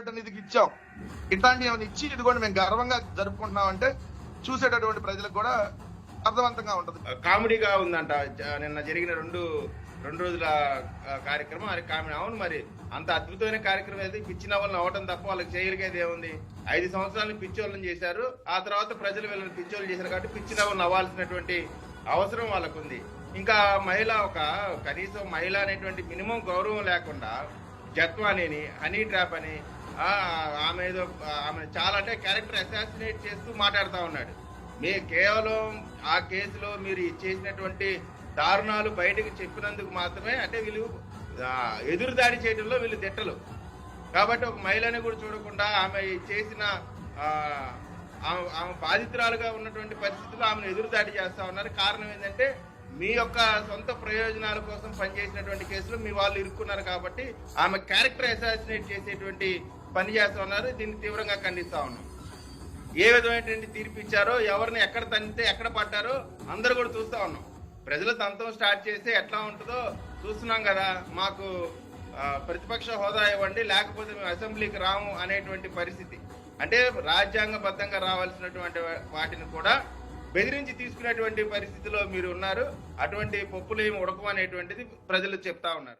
ఆడబిడ్డ నిధికి ఇచ్చాం. ఇట్లాంటి ఏమైనా ఇచ్చి ఇదిగోండి మేము గర్వంగా జరుపుకుంటున్నాం అంటే చూసేటటువంటి ప్రజలకు కూడా అర్థవంతంగా ఉంటది. కామెడీగా ఉందంట. నిన్న జరిగిన రెండు రెండు రోజుల కార్యక్రమం అది కామెడీ. అవును మరి అంత అద్భుతమైన కార్యక్రమం అయితే పిచ్చి నవ్వులను అవ్వటం తప్ప వాళ్ళకి చేయగలిగేది ఏముంది? ఐదు సంవత్సరాలు పిచ్చోళ్ళని చేశారు. ఆ తర్వాత ప్రజలు వీళ్ళని పిచ్చోళ్ళు చేశారు కాబట్టి పిచ్చి నవ్వులను అవ్వాల్సినటువంటి అవసరం వాళ్ళకు ఉంది ఇంకా మహిళ ఒక కనీసం మహిళ అనేటువంటి మినిమం గౌరవం లేకుండా జత్వానిని హనీ ట్రాప్ అని ఆమె ఏదో ఆమె చాలా అంటే క్యారెక్టర్ అసాసినేట్ చేస్తూ మాట్లాడుతూ ఉన్నాడు. మీ కేవలం ఆ కేసులో మీరు చేసినటువంటి దారుణాలు బయటకు చెప్పినందుకు మాత్రమే అంటే వీళ్ళు ఎదురుదాడి చేయడంలో వీళ్ళు దిట్టలు కాబట్టి ఒక మహిళని కూడా చూడకుండా ఆమె చేసిన ఆమె ఆమె బాధితురాలుగా ఉన్నటువంటి పరిస్థితుల్లో ఆమెను ఎదురుదాడి చేస్తూ ఉన్నారు. కారణం ఏంటంటే మీ యొక్క సొంత ప్రయోజనాల కోసం పనిచేసినటువంటి కేసులో మీ వాళ్ళు ఇరుక్కున్నారు కాబట్టి ఆమె క్యారెక్టర్ అసాసినేట్ చేసేటువంటి పని చేస్తున్నారు దీన్ని తీవ్రంగా ఖండిస్తా ఉన్నాం. ఏ విధమైనటువంటి తీర్పు ఇచ్చారో ఎవరిని ఎక్కడ తంతే ఎక్కడ పడ్డారో అందరూ కూడా చూస్తా ఉన్నాం. ప్రజలు తంతం స్టార్ట్ చేస్తే ఎట్లా ఉంటుందో చూస్తున్నాం కదా. మాకు ప్రతిపక్ష హోదా ఇవ్వండి లేకపోతే మేము అసెంబ్లీకి రాము అనేటువంటి పరిస్థితి. అంటే రాజ్యాంగబద్ధంగా రావాల్సినటువంటి వాటిని కూడా బెదిరించి తీసుకునేటువంటి పరిస్థితిలో మీరు ఉన్నారు. అటువంటి పప్పులు ఏమి ఉడకం అనేటువంటిది ప్రజలు చెప్తా ఉన్నారు.